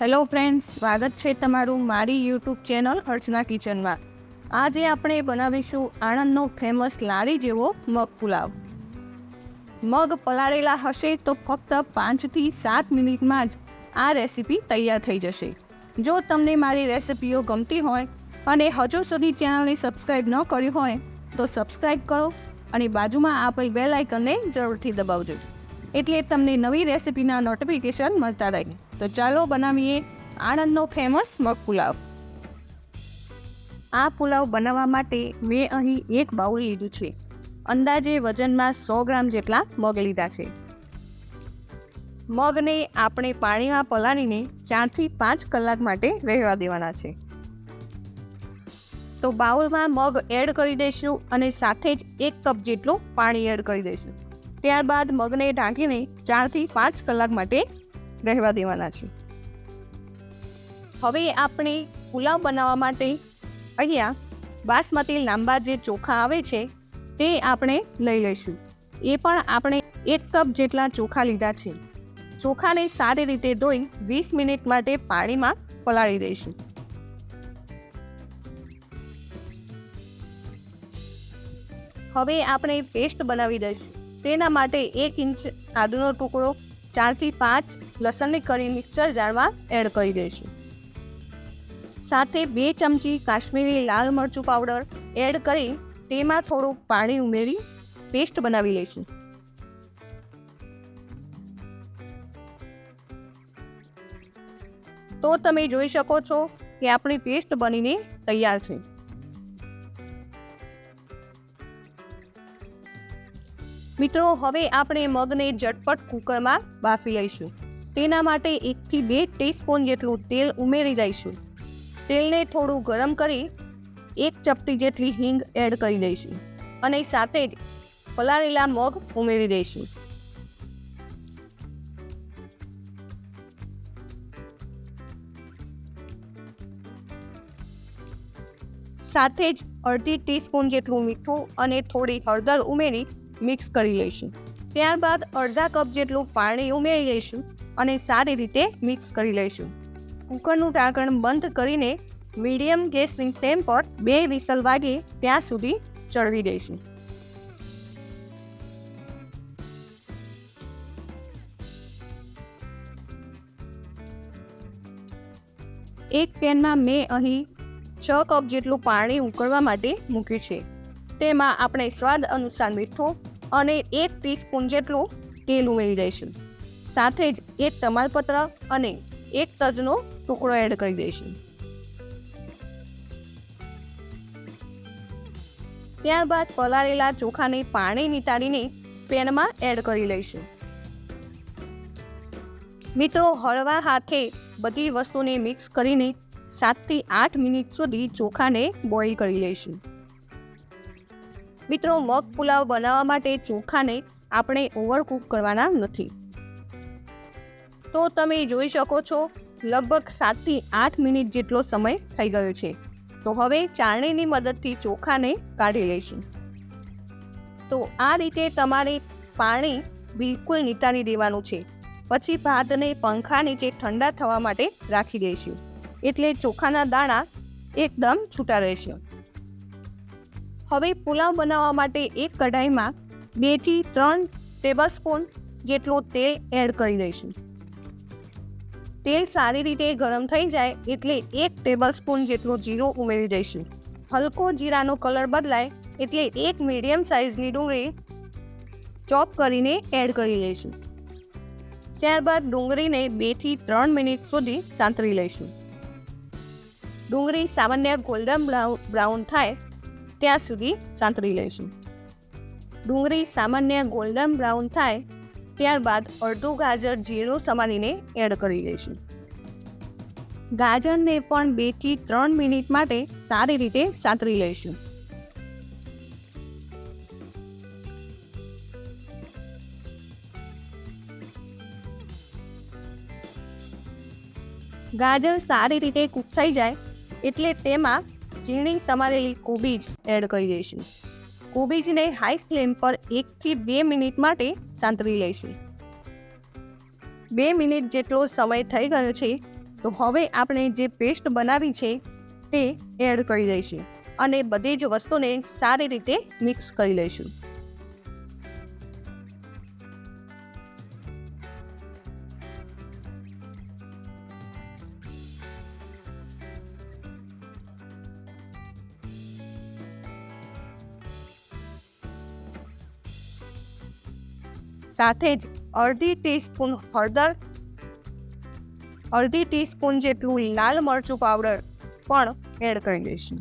Hello friends, સ્વાગત છે તમારું મારી યુટ્યુબ ચેનલ અર્ચના કિચનમાં. આજે આપણે બનાવીશું આણંદનો ફેમસ લારી જેવો મગ પુલાવ. મગ પલાળેલા હશે તો ફક્ત પાંચથી સાત મિનિટમાં જ આ રેસીપી તૈયાર થઈ જશે. જો તમને મારી રેસિપીઓ ગમતી હોય અને હજુ સુધી ચેનલને સબસ્ક્રાઈબ ન કરી હોય તો સબસ્ક્રાઈબ કરો અને બાજુમાં આપેલ બેલ આઇકનને જરૂરથી દબાવજો. એટલે તમને નવી રેસિપીના નોટિફિકેશન મળતા રહે. તો ચાલો બનાવીએ આણંદનો ફેમસ મગ પુલાવ. આ પુલાવ બનાવવા માટે મેં અહીં એક બાઉલ લીધું છે. અંદાજે વજનમાં સો ગ્રામ જેટલા મગ લીધા છે. મગને આપણે પાણીમાં પલાળીને ચારથી પાંચ કલાક માટે રહેવા દેવાના છે. તો બાઉલમાં મગ એડ કરી દઈશું અને સાથે જ એક કપ જેટલું પાણી એડ કરી દઈશું. ત્યારબાદ મગને ઢાંકીને ચારથી પાંચ કલાક માટે રહેવા દેવાના છે. હવે આપણે પુલાવ બનાવવા માટે અહીંયા બાસમતી લાંબા જે ચોખા આવે છે, તે આપણે લઈ લઈશું. એ પણ આપણે એક કપ જેટલા ચોખા લીધા છે. ચોખાને સારી રીતે ધોઈ વીસ મિનિટ માટે પાણીમાં પલાળી દઈશું. હવે આપણે પેસ્ટ બનાવી દઈશું. તેના માટે એક ઇંચ આદુનો ટુકડો, ચારથી પાંચ લસણની કરી મિક્સર જારમાં એડ કરી દઈશું. સાથે બે ચમચી કાશ્મીરી લાલ મરચું પાવડર એડ કરી તેમાં થોડું પાણી ઉમેરી પેસ્ટ બનાવી લઈશું. તો તમે જોઈ શકો છો કે આપણી પેસ્ટ બનીને તૈયાર છે. મિત્રો, હવે આપણે મગને ઝટપટ કુકરમાં બાફી લઈશું. તેના માટે એકથી બે ટીસ્પૂન જેટલું તેલ ઉમેરી દઈશું. તેલને થોડું ગરમ કરી એક ચપટી જેટલી હિંગ એડ કરી દઈશું અને સાથે જ પલાળેલા મગ ઉમેરી દઈશું. સાથે જ અડધી ટીસ્પૂન જેટલું મીઠું અને થોડી હળદર ઉમેરી મિક્સ કરી લઈશું. ત્યારબાદ અડધા કપ જેટલું પાણી ઉમેરી લઈશું અને સારી રીતે મિક્સ કરી લઈશું. કુકરનું ઢાંકણ બંધ કરીને મીડિયમ ગેસની ફ્લેમ પર બે વિસલ વાગે ત્યાં સુધી ચડવી દઈશું. એક પેનમાં મેં અહીં છ કપ જેટલું પાણી ઉકળવા માટે મૂક્યું છે. તેમાં આપણે સ્વાદ અનુસાર મીઠું અને એક ટીસ્પૂન જેટલું તેલ ઉમેરી દઈશું. સાથે જ એક તમાલપત્ર અને એક તજનો ટુકડો એડ કરી દઈશું. ત્યારબાદ પલાળેલા ચોખાને પાણી નિતારીને પેનમાં એડ કરી લઈશું. મિત્રો, હળવા હાથે બધી વસ્તુને મિક્સ કરીને સાતથી આઠ મિનિટ સુધી ચોખાને બોઇલ કરી લઈશું. મિત્રો મગ પુલાવ બનાવવા માટે ચોખાને આપણે ઓવરકુક કરવાના નથી. તો તમે જોઈ શકો છો, લગભગ સાતથી આઠ મિનિટ જેટલો સમય થઈ ગયો છે. તો હવે ચાળણીની મદદથી ચોખાને કાઢી લઈશું. તો આ રીતે તમારે પાણી બિલકુલ નિતારી દેવાનું છે. પછી ભાતને પંખા નીચે ઠંડા થવા માટે રાખી દઈશું. એટલે ચોખાના દાણા એકદમ છૂટા રહેશે. હવે પુલાવ બનાવવા માટે એક કઢાઈમાં બેથી ત્રણ ટેબલ સ્પૂન જેટલું તેલ એડ કરી દઈશું. તેલ સારી રીતે ગરમ થઈ જાય એટલે એક ટેબલ સ્પૂન જેટલું જીરું ઉમેરી દઈશું. હલકો જીરાનો કલર બદલાય એટલે એક મીડિયમ સાઇઝની ડુંગળી ચોપ કરીને એડ કરી લઈશું. ત્યારબાદ ડુંગળીને બેથી ત્રણ મિનિટ સુધી સાંતળી લઈશું. ડુંગળી સામાન્ય ગોલ્ડન બ્રાઉન થાય ત્યાં સુધી સાંતળી લઈશું. ડુંગળી સામાન્ય ગોલ્ડન બ્રાઉન થાય, ત્યારબાદ અડધું ગાજર જીરું સમારીને એડ કરી લઈશું. ગાજરને પણ બેથી ત્રણ મિનિટ માટે સારી રીતે સાંતળી લઈશું. ગાજર સારી રીતે કૂક થઈ જાય, એટલે તેમાં ઝીણી સમારેલી કોબીજ એડ કરી દઈશું. કોબીજને હાઈ ફ્લેમ પર એકથી બે મિનિટ માટે સાંતળી લઈશું. બે મિનિટ જેટલો સમય થઈ ગયો છે, તો હવે આપણે જે પેસ્ટ બનાવી છે તે એડ કરી દઈશું અને બધી જ વસ્તુને સારી રીતે મિક્સ કરી લઈશું. સાથે જ અડધી ટીસ્પૂન હળદર, અડધી ટીસ્પૂન જેટલું લાલ મરચું પાવડર પણ એડ કરી દઈશું.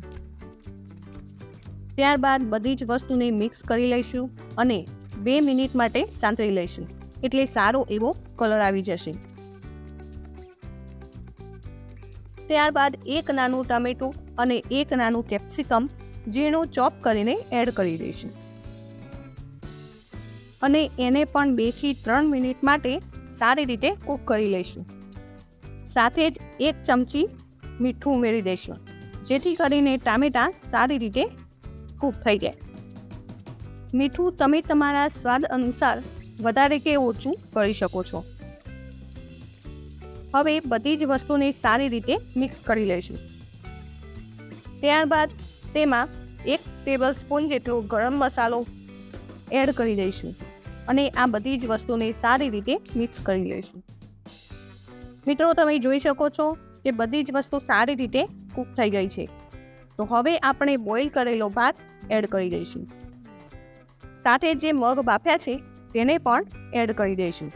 ત્યારબાદ બધી જ વસ્તુને મિક્સ કરી લઈશું અને બે મિનિટ માટે સાંતળી લઈશું. એટલે સારો એવો કલર આવી જશે. ત્યારબાદ એક નાનું ટામેટું અને એક નાનું કેપ્સિકમ, ઝીણું ચોપ કરીને એડ કરી દઈશું. અને એને પણ બેથી ત્રણ મિનિટ માટે સારી રીતે કૂક કરી લઈશું. સાથે જ એક ચમચી મીઠું ઉમેરી દઈશું, જેથી કરીને ટામેટાં સારી રીતે કૂક થઈ જાય. મીઠું તમે તમારા સ્વાદ અનુસાર વધારે કે ઓછું કરી શકો છો. હવે બધી જ વસ્તુને સારી રીતે મિક્સ કરી લઈશું. ત્યારબાદ તેમાં એક ટેબલ સ્પૂન જેટલો ગરમ મસાલો એડ કરી દઈશું અને આ બધી જ વસ્તુને સારી રીતે મિક્સ કરી લઈશું. મિત્રો, તમે જોઈ શકો છો કે બધી જ વસ્તુ સારી રીતે કૂક થઈ ગઈ છે. તો હવે આપણે બોઇલ કરેલો ભાત એડ કરી દઈશું. સાથે જે મગ બાફ્યા છે, તેને પણ એડ કરી દઈશું.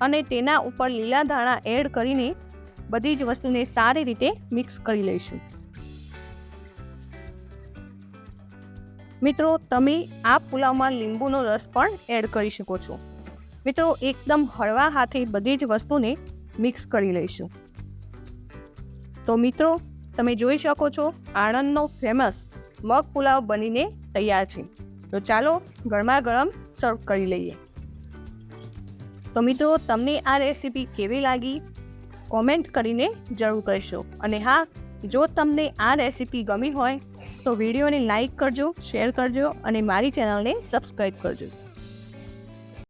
અને તેના ઉપર લીલા ધાણા એડ કરીને બધી જ વસ્તુને સારી રીતે મિક્સ કરી લઈશું. મિત્રો, તમે આ પુલાવમાં લીંબુનો રસ પણ એડ કરી શકો છો. મિત્રો, એકદમ હળવા હાથે બધી જ વસ્તુને મિક્સ કરી લઈશું. તો મિત્રો, તમે જોઈ શકો છો, આણંદનો ફેમસ મગ પુલાવ બનીને તૈયાર છે. તો ચાલો ગરમા ગરમ સર્વ કરી લઈએ. તો મિત્રો, તમને આ રેસીપી કેવી લાગી? કોમેન્ટ કરીને જરૂર કહેશો. અને હા, જો તમને આ રેસીપી ગમી હોય તો વિડીયોને લાઇક કરજો શેર કરજો અને મારી ચેનલને સબસ્ક્રાઈબ કરજો.